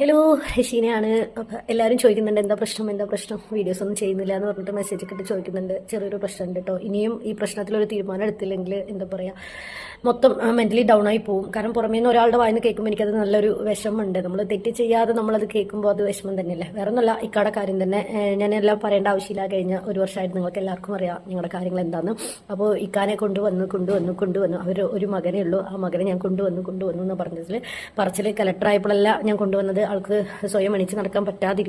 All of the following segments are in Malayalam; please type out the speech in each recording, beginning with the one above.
ഹലോ ഹഷീനയാണ് അപ്പം എല്ലാവരും ചോദിക്കുന്നുണ്ട് എന്താ പ്രശ്നം എന്താ പ്രശ്നം? വീഡിയോസ് ഒന്നും ചെയ്യുന്നില്ല എന്ന് പറഞ്ഞിട്ട് മെസ്സേജ് ഒക്കെ ചോദിക്കുന്നുണ്ട്. ചെറിയൊരു പ്രശ്നമുണ്ട് കേട്ടോ ഇനിയും ഈ പ്രശ്നത്തിലൊരു തീരുമാനം എടുത്തില്ലെങ്കിൽ എന്താ പറയുക മൊത്തം മെന്റലി ഡൗൺ ആയി പോകും കാരണം പുറമേ നിന്ന് ഒരാളുടെ വായിന്ന് കേൾക്കുമ്പോൾ എനിക്കത് നല്ലൊരു വിഷമമുണ്ട്. നമ്മൾ തെറ്റ് ചെയ്യാതെ നമ്മളത് കേൾക്കുമ്പോൾ അത് വിഷമം തന്നെയല്ലേ? വേറെ ഒന്നുമല്ല ഇക്കാടെ കാര്യം തന്നെ. ഞാൻ എല്ലാം പറയേണ്ട ആവശ്യമില്ല. കഴിഞ്ഞ ഒരു വർഷമായിട്ട് നിങ്ങൾക്ക് എല്ലാവർക്കും അറിയാം നിങ്ങളുടെ കാര്യങ്ങൾ എന്താണെന്ന് അപ്പോൾ ഇക്കാനെ കൊണ്ടുവന്ന് കൊണ്ടുവന്ന് കൊണ്ടുവന്നു അവർ ഒരു മകനേ ഉള്ളൂ. ആ മകനെ ഞാൻ കൊണ്ടുവന്ന് കൊണ്ടുവന്നു എന്ന് പറഞ്ഞതിൽ പറച്ചിൽ കലക്ടറായപ്പോഴല്ല ഞാൻ കൊണ്ടുവന്നത്. ആൾക്ക് സ്വയം എണീച്ച് നടക്കാൻ പറ്റാതിരിക്കും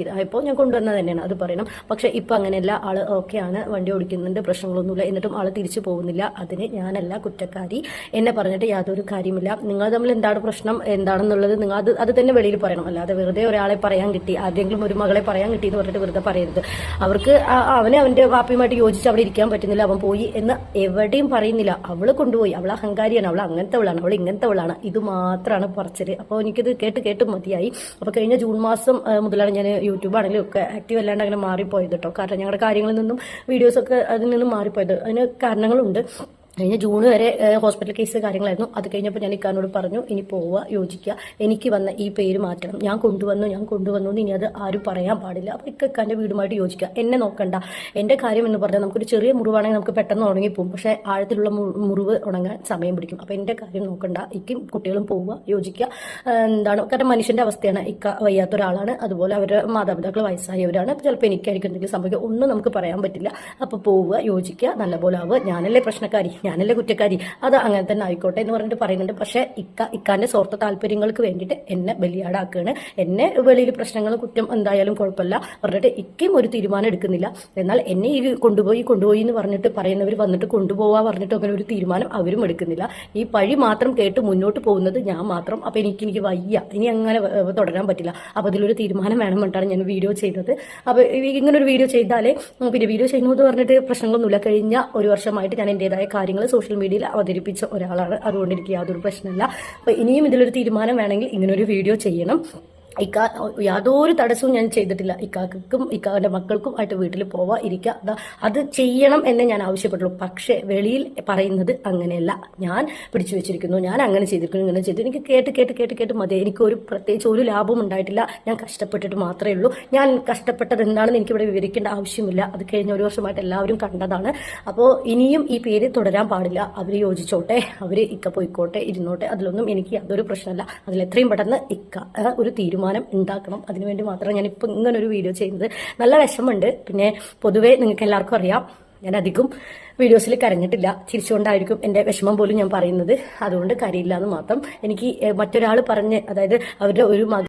ഞാൻ കൊണ്ടുവന്നത് തന്നെയാണ് അത് പറയണം. പക്ഷേ ഇപ്പം അങ്ങനെയല്ല ആൾ ഓക്കെയാണ് വണ്ടി ഓടിക്കുന്നുണ്ട് പ്രശ്നങ്ങളൊന്നുമില്ല എന്നിട്ടും ആൾ തിരിച്ചു പോകുന്നില്ല. അതിന് ഞാനല്ല കുറ്റക്കാരി. എന്നെ പറഞ്ഞിട്ട് യാതൊരു കാര്യമില്ല. നിങ്ങൾ തമ്മിൽ എന്താണ് പ്രശ്നം എന്താണെന്നുള്ളത് നിങ്ങൾ അത് അത് തന്നെ വെളിയിൽ പറയണം. അല്ലാതെ വെറുതെ ഒരാളെ പറയാൻ കിട്ടി ആരെങ്കിലും ഒരു മകളെ പറയാൻ കിട്ടി എന്ന് പറഞ്ഞിട്ട് വെറുതെ പറയരുത്. അവർക്ക് അവനെ അവന്റെ വാപ്പിയുമായിട്ട് യോജിച്ച് അവിടെ ഇരിക്കാൻ പറ്റുന്നില്ല അവൻ പോയി എന്ന് എവിടെയും പറയുന്നില്ല. അവൾ കൊണ്ടുപോയി അവൾ അഹങ്കാരിയാണ് അവൾ അങ്ങനത്തെ അവളാണ് അവൾ ഇങ്ങനത്തെ അവളാണ്. ഇത് മാത്രമാണ് പറച്ചത് അപ്പോൾ എനിക്കിത് കേട്ട് കേട്ട് മതിയായി. കഴിഞ്ഞ ജൂൺ മാസം മുതലാണ് ഞാൻ യൂട്യൂബ് ആണെങ്കിലും ഒക്കെ ആക്റ്റീവ് അല്ലാണ്ട് അങ്ങനെ മാറിപ്പോയത് കേട്ടോ കാരണം ഞങ്ങളുടെ കാര്യങ്ങളിൽ നിന്നും വീഡിയോസൊക്കെ അതിൽ നിന്നും മാറിപ്പോയത്. അതിന് കാരണങ്ങളുണ്ട്. കഴിഞ്ഞ ജൂൺ വരെ ഹോസ്പിറ്റൽ കേസ് കാര്യങ്ങളായിരുന്നു. അത് കഴിഞ്ഞപ്പോൾ ഞാൻ ഇക്കാനോട് പറഞ്ഞു ഇനി പോവുക യോജിക്കുക. എനിക്ക് വന്ന ഈ പേര് മാറ്റണം. ഞാൻ കൊണ്ടുവന്നു ഞാൻ കൊണ്ടുവന്നു ഇനി അത് ആരും പറയാൻ പാടില്ല. അപ്പോൾ ഇക്കാന്റെ വീടുമായിട്ട് യോജിക്കുക. എന്നെ നോക്കണ്ട. എന്റെ കാര്യം എന്ന് പറഞ്ഞാൽ നമുക്കൊരു ചെറിയ മുറിവാണെങ്കിൽ നമുക്ക് പെട്ടെന്ന് ഉണങ്ങിപ്പോകും പക്ഷേ ആഴത്തിലുള്ള മുറിവ് ഉണങ്ങാൻ സമയം പിടിക്കും. അപ്പോൾ എന്റെ കാര്യം നോക്കണ്ട. ഇക്കും കുട്ടികളും പോവുക യോജിക്കുക. എന്താണ്? കാരണം മനുഷ്യന്റെ അവസ്ഥയാണ് ഇക്ക വയ്യാത്ത ഒരാളാണ്. അതുപോലെ അവരുടെ മാതാപിതാക്കൾ വയസ്സായവരാണ്. ചിലപ്പോൾ എനിക്കായിരിക്കും എന്തെങ്കിലും സംഭവിക്കുക. ഒന്നും നമുക്ക് പറയാൻ പറ്റില്ല. അപ്പോൾ പോവുക യോജിക്കുക. നല്ലപോലെ ആവുക. ഞാനല്ലേ പ്രശ്നക്കാരി. ഞാനല്ലേ കുറ്റക്കാരി? അത് അങ്ങനെ തന്നെ ആയിക്കോട്ടെ എന്ന് പറഞ്ഞിട്ട് പറയുന്നുണ്ട്. പക്ഷേ ഇക്ക ഇക്കാന്റെ സ്വാർത്ഥ താല്പര്യങ്ങൾക്ക് വേണ്ടിയിട്ട് എന്നെ ബലിയാടാക്കുകയാണ് എന്നെ വെളിയിൽ പ്രശ്നങ്ങൾ കുറ്റം എന്തായാലും കുഴപ്പമില്ല. പറഞ്ഞിട്ട് ഇക്കയും ഒരു തീരുമാനം എടുക്കുന്നില്ല. എന്നാൽ എന്നെ ഈ കൊണ്ടുപോയി കൊണ്ടുപോയി എന്ന് പറഞ്ഞിട്ട് പറയുന്നവർ വന്നിട്ട് കൊണ്ടുപോവാ പറഞ്ഞിട്ട് അങ്ങനെ ഒരു തീരുമാനം അവരും എടുക്കുന്നില്ല. ഈ പഴി മാത്രം കേട്ട് മുന്നോട്ട് പോകുന്നത് ഞാൻ മാത്രം. അപ്പോൾ എനിക്ക് എനിക്ക് വയ്യ. ഇനി അങ്ങനെ തുടരാൻ പറ്റില്ല. അപ്പോൾ അതിലൊരു തീരുമാനം വേണം പറഞ്ഞിട്ടാണ് ഞാൻ വീഡിയോ ചെയ്തത് അപ്പോൾ ഇങ്ങനെ ഒരു വീഡിയോ ചെയ്താലേ പിന്നെ വീഡിയോ ചെയ്യുന്നു എന്ന് പറഞ്ഞിട്ട് പ്രശ്നങ്ങളൊന്നുമില്ല. കഴിഞ്ഞ ഒരു വർഷമായിട്ട് ഞാൻ എന്റെതായ കാര്യങ്ങൾ സോഷ്യൽ മീഡിയയിൽ അവതരിപ്പിച്ച ഒരാളാണ്. അതുകൊണ്ട് എനിക്ക് യാതൊരു പ്രശ്നമില്ല അപ്പോൾ ഇനിയും ഇതിലൊരു തീരുമാനം വേണമെങ്കിൽ ഇങ്ങനൊരു വീഡിയോ ചെയ്യണം. ഇക്ക യാതൊരു തടസ്സവും ഞാൻ ചെയ്തിട്ടില്ല. ഇക്കാക്കും ഇക്കാവിന്റെ മക്കൾക്കും ആയിട്ട് വീട്ടിൽ പോവാ ഇരിക്കുക അതാ ചെയ്യണം എന്നേ ഞാൻ ആവശ്യപ്പെട്ടുള്ളൂ. പക്ഷേ വെളിയിൽ പറയുന്നത് അങ്ങനെയല്ല. ഞാൻ പിടിച്ചു വെച്ചിരിക്കുന്നു ഞാൻ അങ്ങനെ ചെയ്തിരിക്കുന്നു ഇങ്ങനെ ചെയ്തു. എനിക്ക് കേട്ട് കേട്ട് കേട്ട് കേട്ട് മതി. എനിക്ക് ഒരു പ്രത്യേകിച്ച് ഒരു ലാഭവും ഉണ്ടായിട്ടില്ല. ഞാൻ കഷ്ടപ്പെട്ടിട്ട് മാത്രമേ ഉള്ളൂ. ഞാൻ കഷ്ടപ്പെട്ടത് എന്താണെന്ന് എനിക്കിവിടെ വിവരിക്കേണ്ട ആവശ്യമില്ല. അത് കഴിഞ്ഞ ഒരു വർഷമായിട്ട് എല്ലാവരും കണ്ടതാണ്. അപ്പോൾ ഇനിയും ഈ പേര് തുടരാൻ പാടില്ല. അവർ യോജിച്ചോട്ടെ അവർ ഇക്ക പോയിക്കോട്ടെ ഇരുന്നോട്ടെ. അതിലൊന്നും എനിക്ക് യാതൊരു പ്രശ്നമല്ല. അതിൽ എത്രയും പെട്ടെന്ന് ഇക്ക ഒരു തീരുമാനം ഉണ്ടാക്കണം. അതിനുവേണ്ടി മാത്രമാണ് ഞാൻ ഇപ്പം ഒരു വീഡിയോ ചെയ്യുന്നത്. നല്ല വിഷമമുണ്ട്. പിന്നെ പൊതുവേ നിങ്ങൾക്ക് എല്ലാവർക്കും അറിയാം ഞാൻ അധികം വീഡിയോസിൽ കരഞ്ഞിട്ടില്ല. ചിരിച്ചുകൊണ്ടായിരിക്കും എന്റെ വിഷമം പോലും ഞാൻ പറയുന്നത്. അതുകൊണ്ട് കരയില്ല എന്ന് മാത്രം എനിക്ക് മറ്റൊരാൾ പറഞ്ഞ് അതായത് അവരുടെ ഒരു